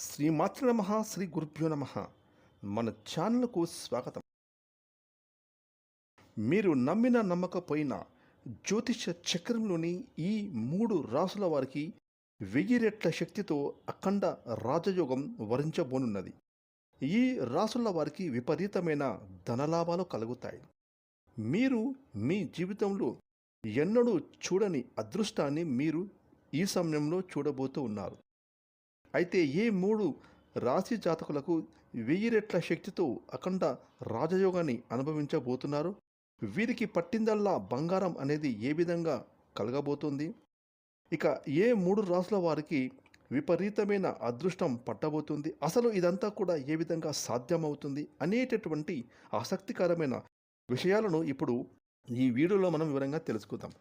శ్రీమాతృ నమ శ్రీ గురుభ్యో నమ. మన ఛానల్కు స్వాగతం. మీరు నమ్మిన నమ్మకపోయినా జ్యోతిష చక్రంలోని ఈ మూడు రాసుల వారికి వెయ్యి రెట్ల శక్తితో అఖండ రాజయోగం వరించబోనున్నది. ఈ రాసుల వారికి విపరీతమైన ధనలాభాలు కలుగుతాయి. మీరు మీ జీవితంలో ఎన్నడూ చూడని అదృష్టాన్ని మీరు ఈ సమయంలో చూడబోతూ ఉన్నారు. అయితే ఏ మూడు రాశి జాతకులకు వెయ్యి రెట్ల శక్తితో అఖండ రాజయోగాన్ని అనుభవించబోతున్నారు? వీరికి పట్టిందల్లా బంగారం అనేది ఏ విధంగా కలగబోతుంది? ఇక ఏ మూడు రాసుల వారికి విపరీతమైన అదృష్టం పట్టబోతుంది? అసలు ఇదంతా కూడా ఏ విధంగా సాధ్యమవుతుంది? అనేటటువంటి ఆసక్తికరమైన విషయాలను ఇప్పుడు ఈ వీడియోలో మనం వివరంగా తెలుసుకుందాం.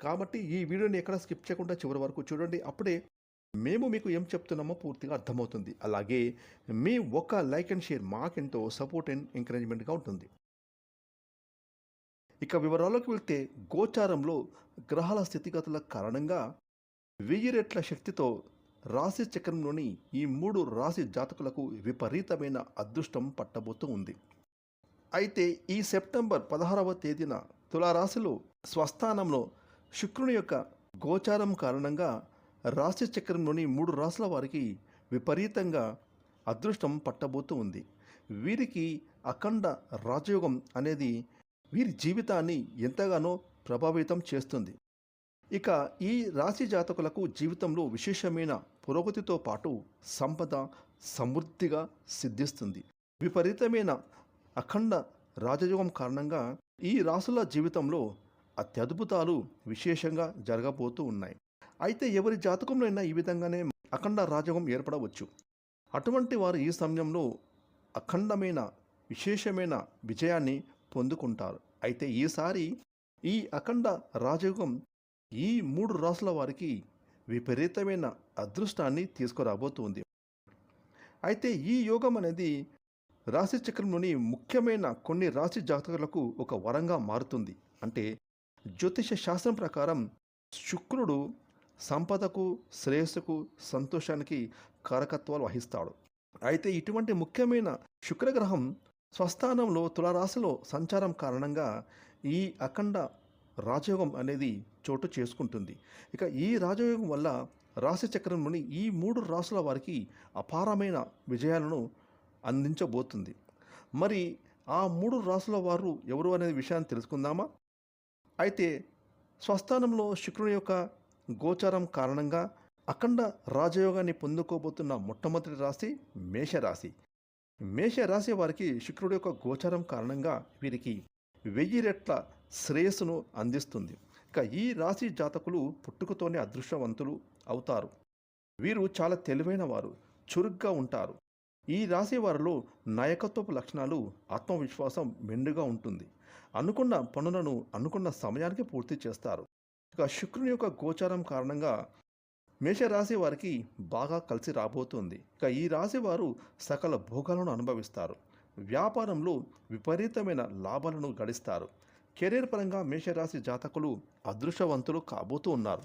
కాబట్టి ఈ వీడియోని ఎక్కడ స్కిప్ చేయకుండా చివరి వరకు చూడండి. అప్పుడే మేము మీకు ఏం చెప్తున్నామో పూర్తిగా అర్థమవుతుంది. అలాగే మీ ఒక లైక్ అండ్ షేర్ మాకెంతో సపోర్ట్ అండ్ ఎంకరేజ్మెంట్గా ఉంటుంది. ఇక వివరాల్లోకి వెళ్తే గోచారంలో గ్రహాల స్థితిగతుల కారణంగా వెయ్యి రెట్ల శక్తితో రాశి చక్రంలోని ఈ మూడు రాశి జాతకులకు విపరీతమైన అదృష్టం పట్టబోతూ ఉంది. అయితే ఈ సెప్టెంబర్ పదహారవ తేదీన తులారాశిలో స్వస్థానంలో శుక్రుని యొక్క గోచారం కారణంగా రాశి చక్రంలోని మూడు రాశుల వారికి విపరీతంగా అదృష్టం పట్టబోతూ ఉంది. వీరికి అఖండ రాజయోగం అనేది వీరి జీవితాన్ని ఎంతగానో ప్రభావితం చేస్తుంది. ఇక ఈ రాశి జాతకులకు జీవితంలో విశేషమైన పురోగతితో పాటు సంపద సమృద్ధిగా సిద్ధిస్తుంది. విపరీతమైన అఖండ రాజయోగం కారణంగా ఈ రాసుల జీవితంలో అత్యద్భుతాలు విశేషంగా జరగబోతూ ఉన్నాయి. అయితే ఎవరి జాతకంలో అయినా ఈ విధంగానే అఖండ రాజయోగం ఏర్పడవచ్చు. అటువంటి వారు ఈ సమయంలో అఖండమైన విశేషమైన విజయాన్ని పొందుకుంటారు. అయితే ఈసారి ఈ అఖండ రాజయోగం ఈ మూడు రాసుల వారికి విపరీతమైన అదృష్టాన్ని తీసుకురాబోతుంది. అయితే ఈ యోగం అనేది రాశి చక్రంలోని ముఖ్యమైన కొన్ని రాశి జాతకులకు ఒక వరంగా మారుతుంది. అంటే జ్యోతిష శాస్త్రం ప్రకారం శుక్రుడు సంపదకు శ్రేయస్సుకు సంతోషానికి కారకత్వాలు వహిస్తాడు. అయితే ఇటువంటి ముఖ్యమైన శుక్రగ్రహం స్వస్థానంలో తులారాశిలో సంచారం కారణంగా ఈ అఖండ రాజయోగం అనేది చోటు చేసుకుంటుంది. ఇక ఈ రాజయోగం వల్ల రాశి చక్రంలోని ఈ మూడు రాసుల వారికి అపారమైన విజయాలను అందించబోతుంది. మరి ఆ మూడు రాసుల వారు ఎవరు అనే విషయాన్ని తెలుసుకుందామా? అయితే స్వస్థానంలో శుక్రుని యొక్క గోచారం కారణంగా అఖండ రాజయోగాన్ని పొందుకోబోతున్న మొట్టమొదటి రాశి మేషరాశి. మేషరాశి వారికి శుక్రుడి యొక్క గోచారం కారణంగా వీరికి వెయ్యి రెట్ల శ్రేయస్సును అందిస్తుంది. ఇక ఈ రాశి జాతకులు పుట్టుకతోనే అదృష్టవంతులు అవుతారు. వీరు చాలా తెలివైన వారు చురుగ్గా ఉంటారు. ఈ రాశి వారిలో నాయకత్వపు లక్షణాలు ఆత్మవిశ్వాసం మెండుగా ఉంటుంది. అనుకున్న పనులను అనుకున్న సమయానికి పూర్తి చేస్తారు. ఇక శుక్రుని యొక్క గోచారం కారణంగా మేషరాశి వారికి బాగా కలిసి రాబోతుంది. ఇక ఈ రాశి వారు సకల భోగాలను అనుభవిస్తారు. వ్యాపారంలో విపరీతమైన లాభాలను గడిస్తారు. కెరీర్ పరంగా మేషరాశి జాతకులు అదృష్టవంతులు కాబోతూ ఉన్నారు.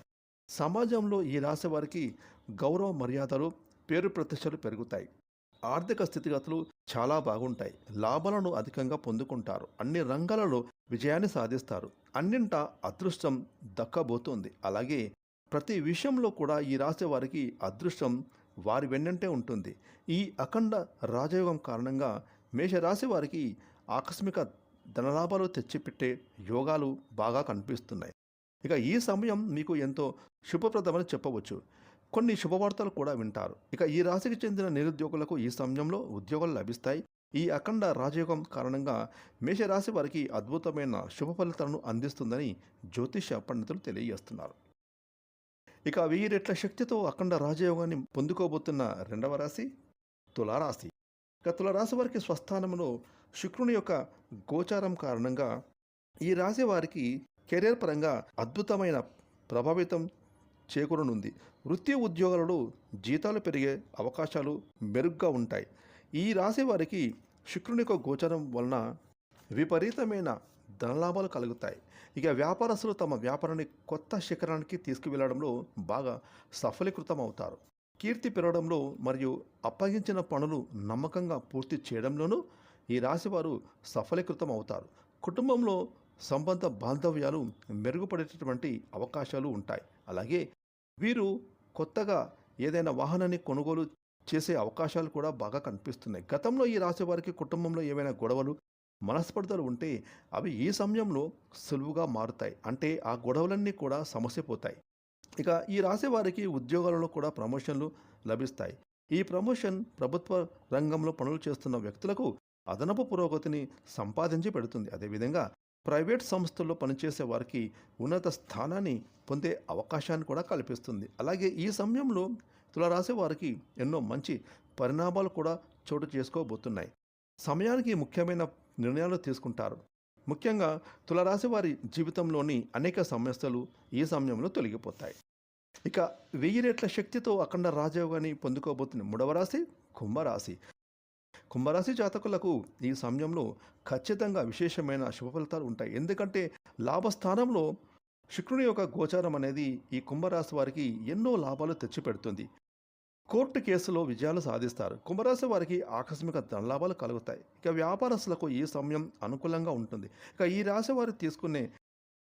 సమాజంలో ఈ రాశి వారికి గౌరవ మర్యాదలు పేరు ప్రతిష్టలు పెరుగుతాయి. ఆర్థిక స్థితిగతులు చాలా బాగుంటాయి. లాభాలను అధికంగా పొందుకుంటారు. అన్ని రంగాలలో విజయాన్ని సాధిస్తారు. అన్నింట అదృష్టం దక్కబోతోంది. అలాగే ప్రతి విషయంలో కూడా ఈ రాశి వారికి అదృష్టం వారి వెన్నంటే ఉంటుంది. ఈ అఖండ రాజయోగం కారణంగా మేషరాశి వారికి ఆకస్మిక ధనలాభాలు తెచ్చిపెట్టే యోగాలు బాగా కనిపిస్తున్నాయి. ఇక ఈ సమయం మీకు ఎంతో శుభప్రదమని చెప్పవచ్చు. కొన్ని శుభవార్తలు కూడా వింటారు. ఇక ఈ రాశికి చెందిన నిరుద్యోగులకు ఈ సమయంలో ఉద్యోగాలు లభిస్తాయి. ఈ అఖండ రాజయోగం కారణంగా మేషరాశి వారికి అద్భుతమైన శుభ ఫలితాలను అందిస్తుందని జ్యోతిష పండితులు తెలియజేస్తున్నారు. ఇక వెయ్యి రెట్ల శక్తితో అఖండ రాజయోగాన్ని పొందుకోబోతున్న రెండవ రాశి తులారాశి. ఇక తులారాశి వారికి స్వస్థానంలో శుక్రుని యొక్క గోచారం కారణంగా ఈ రాశి వారికి కెరీర్ పరంగా అద్భుతమైన ప్రభావితం చేకూరనుంది. వృత్తి ఉద్యోగాలలో జీతాలు పెరిగే అవకాశాలు మెరుగ్గా ఉంటాయి. ఈ రాశి వారికి శుక్రుని యొక్క గోచరం వలన విపరీతమైన ధనలాభాలు కలుగుతాయి. ఇక వ్యాపారస్తులు తమ వ్యాపారాన్ని కొత్త శిఖరానికి తీసుకువెళ్ళడంలో బాగా సఫలీకృతం అవుతారు. కీర్తి పెరగడంలో మరియు అప్పగించిన పనులు నమ్మకంగా పూర్తి చేయడంలోనూ ఈ రాశివారు సఫలీకృతం అవుతారు. కుటుంబంలో సంబంధ బాంధవ్యాలు మెరుగుపడేటటువంటి అవకాశాలు ఉంటాయి. అలాగే వీరు కొత్తగా ఏదైనా వాహనాన్ని కొనుగోలు చేసే అవకాశాలు కూడా బాగా కనిపిస్తున్నాయి. గతంలో ఈ రాశి వారికి కుటుంబంలో ఏవైనా గొడవలు మనస్పర్ధలు ఉంటే అవి ఈ సమయంలో సులువుగా మారుతాయి. అంటే ఆ గొడవలన్నీ కూడా సమస్య పోతాయి. ఇక ఈ రాశి వారికి ఉద్యోగాలలో కూడా ప్రమోషన్లు లభిస్తాయి. ఈ ప్రమోషన్ ప్రభుత్వ రంగంలో పనులు చేస్తున్న వ్యక్తులకు అదనపు పురోగతిని సంపాదించి పెడుతుంది. అదేవిధంగా ప్రైవేట్ సంస్థల్లో పనిచేసే వారికి ఉన్నత స్థానాన్ని పొందే అవకాశాన్ని కూడా కల్పిస్తుంది. అలాగే ఈ సమయంలో తులరాశి వారికి ఎన్నో మంచి పరిణామాలు కూడా చోటు చేసుకోబోతున్నాయి. సమయానికి ముఖ్యమైన నిర్ణయాలు తీసుకుంటారు. ముఖ్యంగా తులరాశి వారి జీవితంలోని అనేక సమస్యలు ఈ సమయంలో తొలగిపోతాయి. ఇక వెయ్యి రెట్ల శక్తితో అఖండ రాజయోగాన్ని పొందుకోబోతున్న మూడవ రాశి కుంభరాశి. కుంభరాశి జాతకులకు ఈ సమయంలో ఖచ్చితంగా విశేషమైన శుభ ఫలితాలు ఉంటాయి. ఎందుకంటే లాభస్థానంలో శుక్రుని యొక్క గోచారం అనేది ఈ కుంభరాశి వారికి ఎన్నో లాభాలు తెచ్చిపెడుతుంది. కోర్టు కేసులో విజయాలు సాధిస్తారు. కుంభరాశి వారికి ఆకస్మిక ధనలాభాలు కలుగుతాయి. ఇక వ్యాపారస్తులకు ఈ సమయం అనుకూలంగా ఉంటుంది. ఇక ఈ రాశి వారు తీసుకునే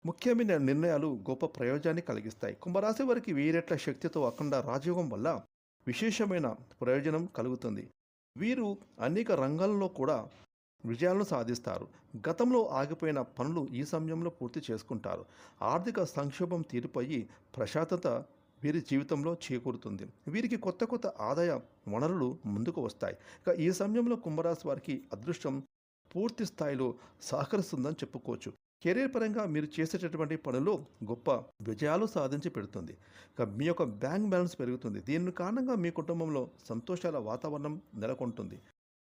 ముఖ్యమైన నిర్ణయాలు గొప్ప ప్రయోజనాన్ని కలిగిస్తాయి. కుంభరాశి వారికి వీరెట్ల శక్తితో అఖండ రాజయోగం వల్ల విశేషమైన ప్రయోజనం కలుగుతుంది. వీరు అనేక రంగాల్లో కూడా విజయాలను సాధిస్తారు. గతంలో ఆగిపోయిన పనులు ఈ సమయంలో పూర్తి చేసుకుంటారు. ఆర్థిక సంక్షోభం తీరిపోయి ప్రశాంతత వీరి జీవితంలో చేకూరుతుంది. వీరికి కొత్త కొత్త ఆదాయ వనరులు ముందుకు వస్తాయి. ఇక ఈ సమయంలో కుంభరాశి వారికి అదృష్టం పూర్తి స్థాయిలో సహకరిస్తుందని చెప్పుకోవచ్చు. కెరీర్ పరంగా మీరు చేసేటటువంటి పనుల్లో గొప్ప విజయాలు సాధించి పెడుతుంది. ఇక మీ యొక్క బ్యాంక్ బ్యాలెన్స్ పెరుగుతుంది. దీని కారణంగా మీ కుటుంబంలో సంతోషాల వాతావరణం నెలకొంటుంది.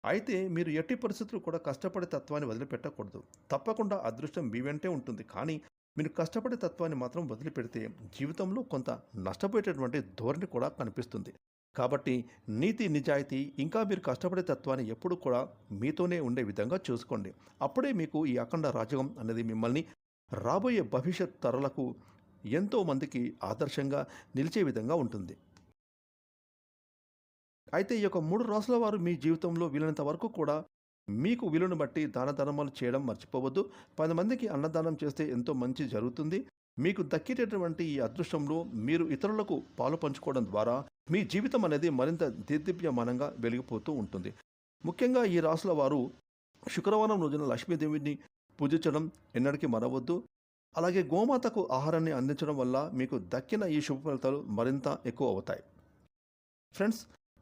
అయితే మీరు ఎట్టి పరిస్థితులు కూడా కష్టపడే తత్వాన్ని వదిలిపెట్టకూడదు. తప్పకుండా అదృష్టం మీ వెంటే ఉంటుంది. కానీ మీరు కష్టపడే తత్వాన్ని మాత్రం వదిలిపెడితే జీవితంలో కొంత నష్టపోయేటటువంటి ధోరణి కూడా కనిపిస్తుంది. కాబట్టి నీతి నిజాయితీ ఇంకా మీరు కష్టపడే తత్వాన్ని ఎప్పుడు కూడా మీతోనే ఉండే విధంగా చూసుకోండి. అప్పుడే మీకు ఈ అఖండ రాజకం అనేది మిమ్మల్ని రాబోయే భవిష్యత్ తరలకు ఎంతోమందికి ఆదర్శంగా నిలిచే విధంగా ఉంటుంది. అయితే ఈ యొక్క మూడు రాసుల వారు మీ జీవితంలో వీలైనంత వరకు కూడా మీకు విలువను బట్టి దాన ధర్మాలు చేయడం మర్చిపోవద్దు. పది మందికి అన్నదానం చేస్తే ఎంతో మంచి జరుగుతుంది. మీకు దక్కేటటువంటి ఈ అదృష్టంలో మీరు ఇతరులకు పాలు పంచుకోవడం ద్వారా మీ జీవితం అనేది మరింత దీర్దిప్యమానంగా వెలిగిపోతూ ఉంటుంది. ముఖ్యంగా ఈ రాసుల వారు శుక్రవారం రోజున లక్ష్మీదేవిని పూజించడం ఎన్నటికీ మరవద్దు. అలాగే గోమాతకు ఆహారాన్ని అందించడం వల్ల మీకు దక్కిన ఈ శుభ ఫలితాలు మరింత ఎక్కువ అవుతాయి. ఫ్రెండ్స్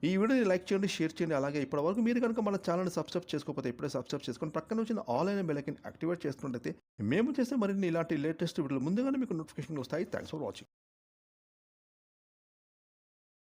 ఈ వీడియోని లైక్ చేయండి షేర్ చేయండి. అలాగే ఇప్పటివరకు మీరు కనుక మన ఛానల్ని సబ్స్క్రైబ్ చేసుకోకపోతే ఇప్పుడే సబ్స్క్రైబ్ చేసుకొని పక్కన వచ్చిన ఆన్లైన్ బెలకిని యాక్టివేట్ చేసుకున్నట్లయితే మేము చేసే మరిన్ని ఇలాంటి లేటెస్ట్ వీడియోలు ముందుగానే మీకు నోటిఫికేషన్ వస్తాయి. Thanks for watching.